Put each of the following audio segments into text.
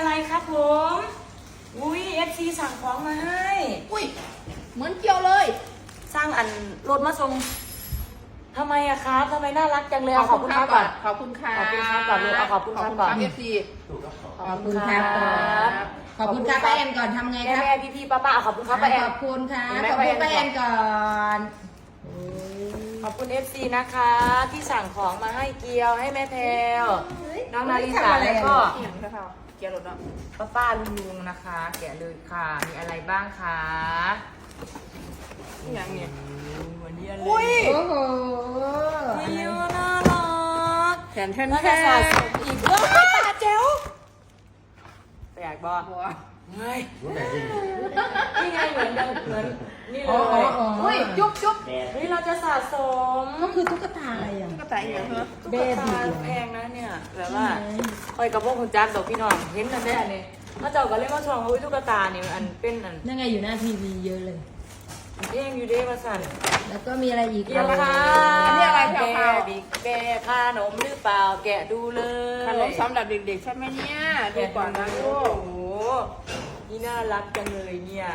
อะไรครับผม อุ้ยเอฟซีสั่งของมาให้ อุ้ย เหมือนเกี่ยวเลย สร้างอันรถมาส่งทำไมอะครับทำไมน่ารักจังเลยอะขอบคุณครับก่อน ขอบคุณค่ะขอบคุณครับก่อนลูกเอาขอบคุณครับก่อน เอฟซีขอบคุณครับก่อนขอบคุณครับป้าแอนก่อนทำไงแม่ครับแม่พี่พี่ป้าป้าขอบคุณครับป้าแอขนอบคุณค่ะเห็นไหมขอบคุณป้าป้าแอแอนนก่อนขอบคุณเอฟซีนะคะ ที่สั่งของมาให้เกียวให้แม่แพลวน้องนาริสาแล้วก็ เกี่ยวนะคะเกี่ยวรถเนาะป้าป้าลุงลุงนะคะ แกะเลยค่ะ มีอะไรบ้างคะนี่อย่างเนี่ยวันนี้อะไรอุ้ยโอ้โหเกียวน่ารักแขนแทนน่าแทจะนสะสมอีกเอ้ยตาเจ๋วแปลกบ อหัวเฮ้ยรู้แต่จริง นี่ไงเหมือนเดิมเหมือนนี่เลอ๋ออ๋อยอ๋ออุ้ยจุ๊บจุ๊บเฮ้ยเราจะสะสมก็คือตุ๊กตาอะไรอะ ก็แต่อีกอย่างเหรอตุ๊กเบบีตาเหรอ แพงนะเนี่ยแบบว่าคอยกับพวกคุณจักดอกพี่น้องเห็นกันได้อันนี้มาเจ้าก็เล่นมาชองว่าอุ๊ยตุ๊กตานี่มันอันเป็นอันนั่นไงอยู่หน้าทีวีเยอะเลย เย่งอยู่เด้มาสั่นแล้วก็มีอะไรอีกเกียวค่ะอันนี้อะไรแพรวแกะบิ๊กแกะขนมหรือเปล่าแกะดูเลยขนมสำหรับเด็กๆใช่ไหมเนี่ยดูก่อนนะลูโอ้กโหนี่น่ารักจังเลยเนี่ย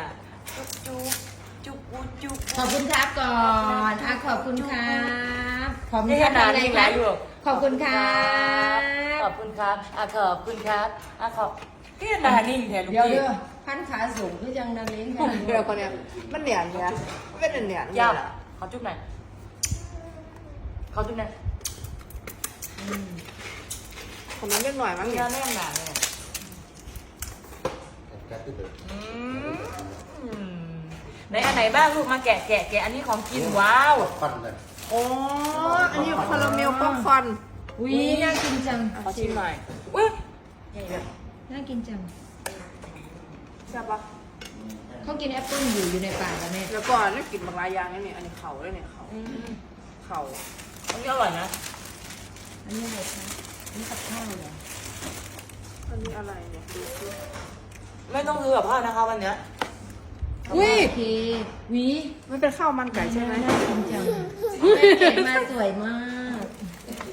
จุ๊บจุ๊บจุ๊บจุ๊บจุ๊บขอบคุณครับก่อนอะขอบคุณครับขอบคุณนี่คขรับนาดอะไรนี้คหรัลาบยอยู่ขอบคุณครับข อบคุณครับอะขอบคุณครับอะขอบนี่ขนาดนี้แทนลูกเดี๋ยวพี่ เดี๋ยวพันขาสูงคือยังนักเลี้ยงกันอยู่เดี๋ยวคนเนี้ยมันเหนียนเนี่ยมันเป็นเหนียนๆเนี่ยย่าแหละขอจุ๊บหน่อยขอจุ๊บหน่อยผมมันเล็กหน่อยมั้งนี่เนี่ยแม่งหนาเนี่ยแกติดเลยอืมไหนอันไหนบ้างลูกมาแกะแกะแกะอันนี้ของกินว้าวฟันเลยโอ้อันนี้คาราเมลป๊อปคอร์น อุ้ยน่ากินจังขอชิมหน่อยอุ้ยใหญ่เลยน่ากินจังใช่ปะเขากินแอปเปิ้ลอยู่อยู่ในป่าแล้วแม่แล้วก็นี่กินบางรายอย่างนี่เนี่ยอันนี้เข่าด้วยเนี่ยเข่าอืมเข่าอันนี้อร่อยนะอันนี้อะไรคะอันนี้กับข้าวเหรออันนี้อะไรเนี่ยดูสิไม่ต้องซื้อกับข้าวนะคะวันเนี้ยอุ้ยโอเคหวีมันเป็นข้าวมันไก่ใช่ไหมน่ากินจังแม่เก็บมาสวยมาก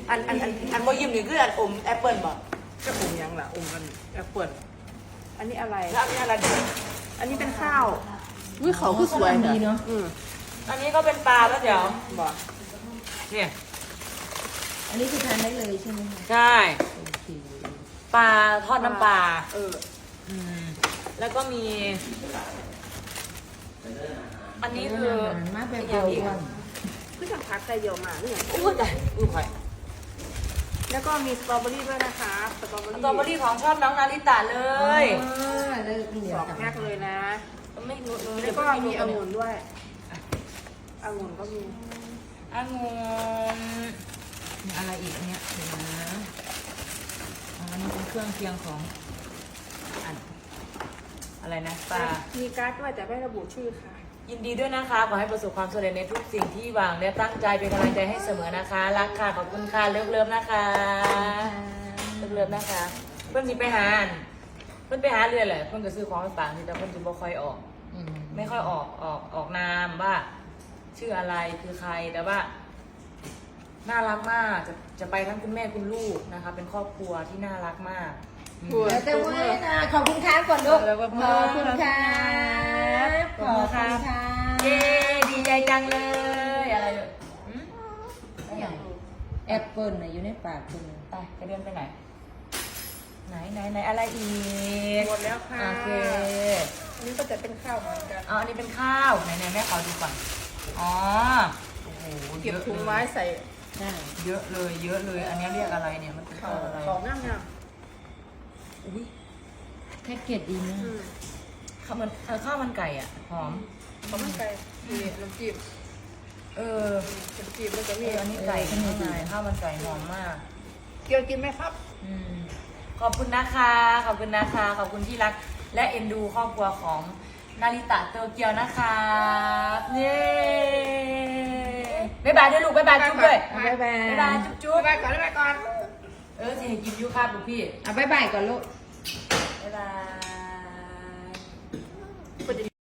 อันอันอันอันโมยิมนี่คืออันอมแอปเปิลบ่จะอมยังล่ะอมกันแอปเปิลอันนี้อะไร แล้วอันนี้อะไรเด็ดอันนี้เป็นข้าวอุ้ยเขาคือสวยดีเนาะอืมอันนี้ก็เป็นปลาแล้วเดี๋ยวบอกเนี่ยอันนี้คือทานได้เลยใช่ไหมคะใช่โอเคปลาทอดน้ำปลาเอออืมแล้วก็มี อันนี้คืออาหารมากแบบอเดียย่างวอีกอ้วนคือจะพักไก่เดียวมาเนี่ยอู้ใจอู้ไข่ แล้วก็มีสตรอเบอรี่ด้วยนะคะ สตรอเบอสรี่ตรอเบอรี่ของชอบน้องนาริตะเลยอ่าเลิกเหนีสยวองกับแพ็คเลยนะ ไม่รู้รู้แล้วก็มีองุ่นด้วยองุ่นก็มีองุ่นมีอะไรอีกอันเนี้ยเดี๋ยวนะอ๋ออันนี้เป็นเครื่องเคียงของอันอะไรนะปลามีการ์ดด้วยแต่ไม่ระบุชื่อค่ะ ยินดีด้วยนะคะ ขอให้ประสบความสำเร็จในทุกสิ่งที่หวังและตั้งใจเป็นกำลังใจให้เสมอนะคะ รักค่ะ ขอบคุณค่ะ เลิฟเลิฟนะคะเลิฟเลิฟนะคะ เพื่อนสิไปหาอันเพื่อนไปหาเรื่อยแหละเพื่อนก็ซื้อของไปฝากที่แต่เพื่อนจะบ่ค่อยออกอืมไม่ค่อยออกออกออกนามว่า ชื่ออะไรคือใครแต่ว่าน่ารักมากจะจะไปทั้งคุณแม่คุณลูกนะคะ เป็นครอบครัวที่น่ารักมากอืมถูกเดี๋ยวจะไว้นะขอบคุณครับก่อนลูกแล้วก็ขอบคุณครับ ขอบคุณครับเย้ดีใจจังเลยอะไรเลยหืมไม่อยากรู้แอปเปิ้ลน่ะอยู่ในปากคุณน่ะไปจะเดินไปไหน ไหนไหนไหนอะไรอีกหมดแล้วค่ะโอเคอันนี้ก็จะเป็นข้าวเหมือนกันเอาอันนี้เป็นข้าวไหนไหนแม่ขอดูก่อนอ๋อโอ้โหเก็บยอะถุงเลยไว้ใส่ใช่เยอะเลย เยอะเลย อันนี้เรียกอะไรเนี่ยมันเป็นข้าข้าววอะไรของง่ายอุ้ยแพ็กเกจดีนะๆอืม ข้าวมันเออข้าวมันไก่อะหอม ข้าวมันไก่มีน้ำจิ้มเออน้ำจิ้มแล้วก็เอมีออันนี้ไก่ข้างในข้าวมันไก่หอมมาก เกี๊ยวกินไหมครับอืมขอบคุณนะคะ ขอบคุณนะคะ ขอบคุณที่รัก และเอ็นดูครอบครัวของนาริตะโตเกียวนะคะเย้บ๊ายบายด้วยลูกบ๊ายบายจุ๊บด้วยบ๊ายบายบ๊ายบายจุ๊บจุ๊บไปก่อนไปก่อน เออจะให้กินยูครับลูกพี่อะบ๊ายบายก่อนลูกบ๊ายบาย